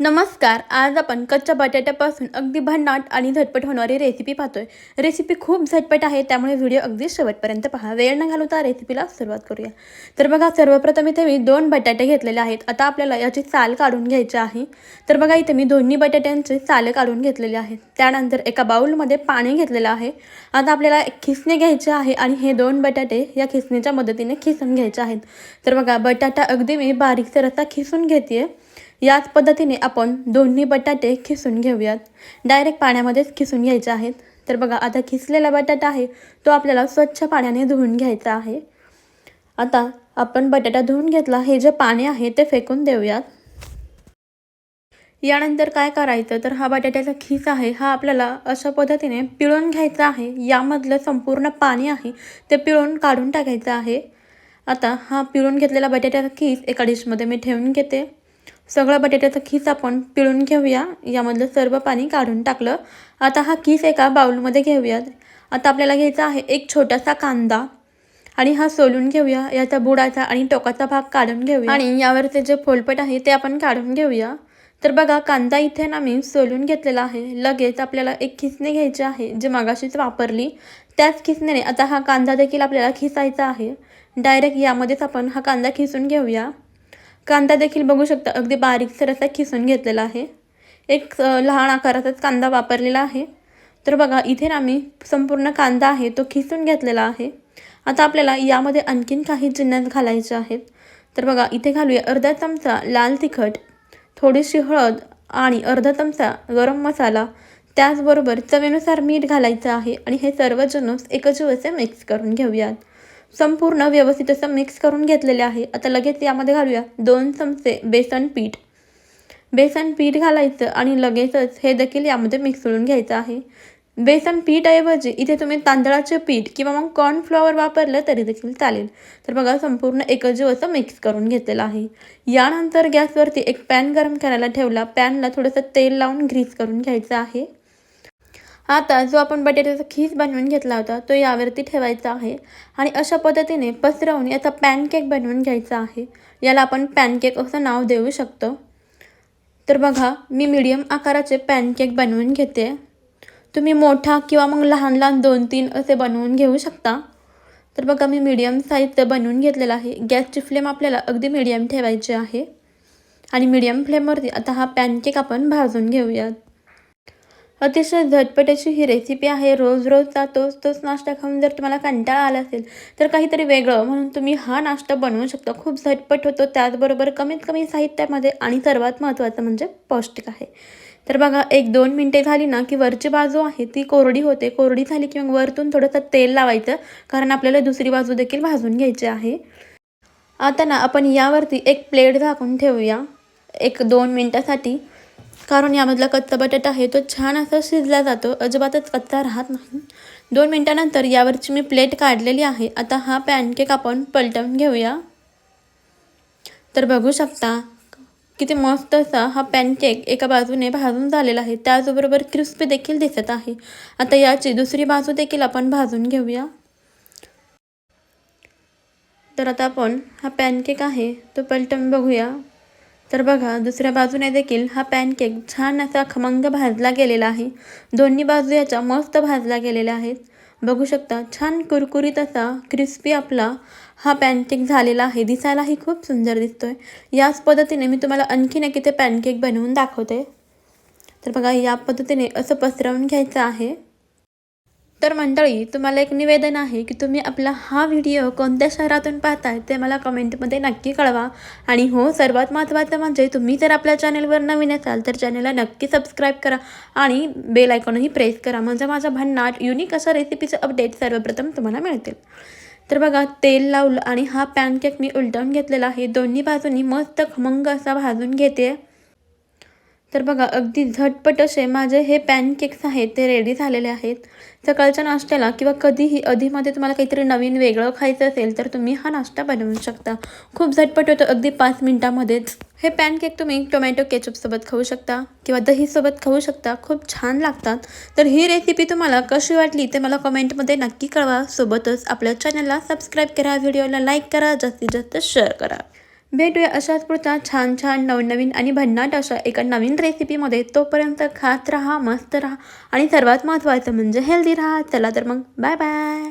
नमस्कार आज आपण कच्च्या बटाट्यापासून अगदी भन्नाट आणि झटपट होणारी रेसिपी पाहतोय. रेसिपी खूप झटपट आहे त्यामुळे व्हिडिओ अगदी शेवटपर्यंत पहा. वेळ न घालवता रेसिपीला सुरुवात करूया. तर बघा सर्वप्रथम इथे मी दोन बटाटे घेतलेले आहेत. आता आपल्याला याची साल काढून घ्यायची आहे. तर बघा इथे मी दोन्ही बटाट्यांचे साले काढून घेतलेले आहेत. त्यानंतर एका बाउलमध्ये पाणी घेतलेलं आहे. आता आपल्याला खिसणे घ्यायचे आहे आणि हे दोन बटाटे या खिसणीच्या मदतीने खिसून घ्यायचे आहेत. तर बघा बटाटा अगदी मी बारीकसर असा खिसून घेते याच पद्धतीने आपण दोन्ही बटाटे खिसून घेऊयात. डायरेक्ट पाण्यामध्येच खिसून घ्यायचे आहेत. तर बघा आता खिसलेला बटाटा आहे तो आपल्याला स्वच्छ पाण्याने धुवून घ्यायचा आहे. आता आपण बटाटा धुवून घेतला हे जे पाणी आहे ते फेकून देऊयात. यानंतर काय करायचं? तर हा बटाट्याचा खीस आहे हा आपल्याला अशा पद्धतीने पिळून घ्यायचा आहे. यामधलं संपूर्ण पाणी आहे ते पिळून काढून टाकायचं आहे. आता हा पिळून घेतलेला बटाट्याचा खीस एका डिशमध्ये मी ठेवून घेते. सगळं बटाट्याचा खीस आपण पिळून घेऊया. यामधलं सर्व पाणी काढून टाकलं. आता हा खीस एका बाउलमध्ये घेऊयात. आता आपल्याला घ्यायचा आहे एक छोटासा कांदा. आणि हा सोलून घेऊया. याचा बुडाचा आणि टोकाचा भाग काढून घेऊया. आणि यावरचे जे फोलपट आहे ते आपण काढून घेऊया. तर बघा कांदा इथे ना मी सोलून घेतलेला आहे. लगेच आपल्याला एक खिसणी घ्यायची आहे जी मागाशीच वापरली. त्याच खिसणीने आता हा कांदा देखील आपल्याला खिसायचा आहे. डायरेक्ट यामध्येच आपण हा कांदा खिसून घेऊया. कांदा देखील बघू शकता अगदी बारीकसर असा खिसून घेतलेला आहे. एक लहान आकाराचाच कांदा वापरलेला आहे. तर बघा इथे ना मी संपूर्ण कांदा आहे तो खिसून घेतलेला आहे. आता आपल्याला यामध्ये आणखीन काही जिन्नस घालायचे आहेत. तर बघा इथे घालूया अर्धा चमचा लाल तिखट थोडीशी हळद आणि अर्धा चमचा गरम मसाला. त्याचबरोबर चवीनुसार मीठ घालायचं आहे आणि हे सर्व जिन्नस एकच असे मिक्स करून घेऊयात. संपूर्ण व्यवस्थित असं मिक्स करून घेतलेले आहे. आता लगेच यामध्ये घालूया. दोन चमचे बेसन पीठ. बेसन पीठ घालायचं आणि लगेचच हे देखील यामध्ये मिक्सळून घ्यायचं आहे. बेसन पीठऐवजी इथे तुम्ही तांदळाचे पीठ किंवा मग कॉर्नफ्लॉवर वापरलं तरी देखील चालेल. तर बघा संपूर्ण एकजीव असं मिक्स करून घेतलेलं आहे. यानंतर गॅसवरती एक पॅन गरम करायला ठेवला. पॅनला थोडंसं तेल लावून ग्रीस करून घ्यायचं आहे. आता जो आपण बटाट्याचा खीस बनवून घेतला होता तो यावरती ठेवायचा आहे. आणि अशा पद्धतीने पसरवून याचा पॅनकेक बनवून घ्यायचा आहे. याला आपण पॅनकेक असं नाव देऊ शकतो. तर बघा मी मीडियम आकाराचे पॅनकेक बनवून घेते. तुम्ही मोठा किंवा मग लहान लहान दोन तीन असे बनवून घेऊ शकता. तर बघा मी मीडियम साईजचं बनवून घेतलेलं आहे. गॅसची फ्लेम आपल्याला अगदी मीडियम ठेवायची आहे. आणि मीडियम फ्लेमवरती आता हा पॅनकेक आपण भाजून घेऊयात. अतिशय झटपट अशी ही रेसिपी आहे. रोज रोजचा तोच तोच नाश्ता खाऊन जर तुम्हाला कंटाळा आला असेल तर काहीतरी वेगळं. म्हणून तुम्ही हा नाश्ता बनवू शकता. खूप झटपट होतो. त्याचबरोबर कमीत कमी साहित्यामध्ये आणि सर्वात महत्त्वाचं म्हणजे पौष्टिक आहे. तर बघा एक दोन मिनटे झाली ना की वरची बाजू आहे ती कोरडी होते. कोरडी झाली की मग वरतून थोडंसं तेल लावायचं. कारण आपल्याला दुसरी बाजू देखील भाजून घ्यायची आहे. आता ना आपण यावरती एक प्लेट झाकून ठेवूया. एक दोन मिनटासाठी. कारण यामधला कच्चा बटाटा आहे तो छान असा शिजला जातो. अजिबातच कच्चा राहत नाही. दोन मिनटानंतर यावरची मी प्लेट काढलेली आहे. आता हा पॅनकेक आपण पलटवून घेऊया. तर बघू शकता किती मस्त असा हा पॅनकेक एका बाजूने भाजून झालेला आहे. त्याचबरोबर क्रिस्पी देखील दिसत आहे. आता याची दुसरी बाजू देखील आपण भाजून घेऊया. तर आता आपण हा पॅनकेक आहे तो पलटवून बघूया. तर बघा दुसऱ्या बाजूने देखील हा पॅनकेक छान असा खमंग भाजला गेलेला आहे. दोन्ही बाजू याच्या मस्त भाजल्या गेलेल्या आहेत. बघू शकता छान कुरकुरीत असा क्रिस्पी आपला हा पॅनकेक झालेला आहे. दिसायलाही खूप सुंदर दिसतोय. याच पद्धतीने मी तुम्हाला आणखीन एक इथे पॅनकेक बनवून दाखवते. तर बघा या पद्धतीने असं पसरवून घ्यायचं आहे. तर मंडळी तुम्हाला एक निवेदन आहे की तुम्ही आपला हा व्हिडिओ कोणत्या शहरातून पाहताय ते मला कमेंटमध्ये नक्की कळवा. आणि हो सर्वात महत्त्वाचं म्हणजे तुम्ही जर आपल्या चॅनेलवर नवीन असाल तर चॅनलला नक्की सबस्क्राईब करा आणि बेल आयकॉनही प्रेस करा. म्हणजे माझा भन्नाट युनिक अशा रेसिपीचं अपडेट सर्वप्रथम तुम्हाला मिळतील. तर बघा तेल लावलं आणि हा पॅनकेक मी उलटवून घेतलेला आहे. दोन्ही बाजूंनी मस्त खमंग असा भाजून घेते. तर बघा अगदी झटपट असे माझे हे पॅनकेक्स आहेत ते रेडी झालेले आहेत. सकाळच्या नाश्त्याला किंवा कधीही अधीमध्ये तुम्हाला काहीतरी नवीन वेगळं खायचं असेल तर तुम्ही हा नाश्ता बनवू शकता. खूप झटपट होतो अगदी पाच मिनटामध्येच. हे पॅनकेक तुम्ही टोमॅटो केचपसोबत खाऊ शकता किंवा दहीसोबत खाऊ शकता खूप छान लागतात. तर ही रेसिपी तुम्हाला कशी वाटली ते मला कमेंटमध्ये नक्की कळवा. सोबतच आपल्या चॅनलला सबस्क्राईब करा व्हिडिओला लाईक करा जास्तीत जास्त शेअर करा. भेटूया अशाच पुढच्या छान छान नवनवीन आणि भन्नाट अशा एका नवीन रेसिपीमध्ये तोपर्यंत खात राहा मस्त राहा आणि सर्वात महत्त्वाचं म्हणजे हेल्दी राहा. चला तर मग बाय बाय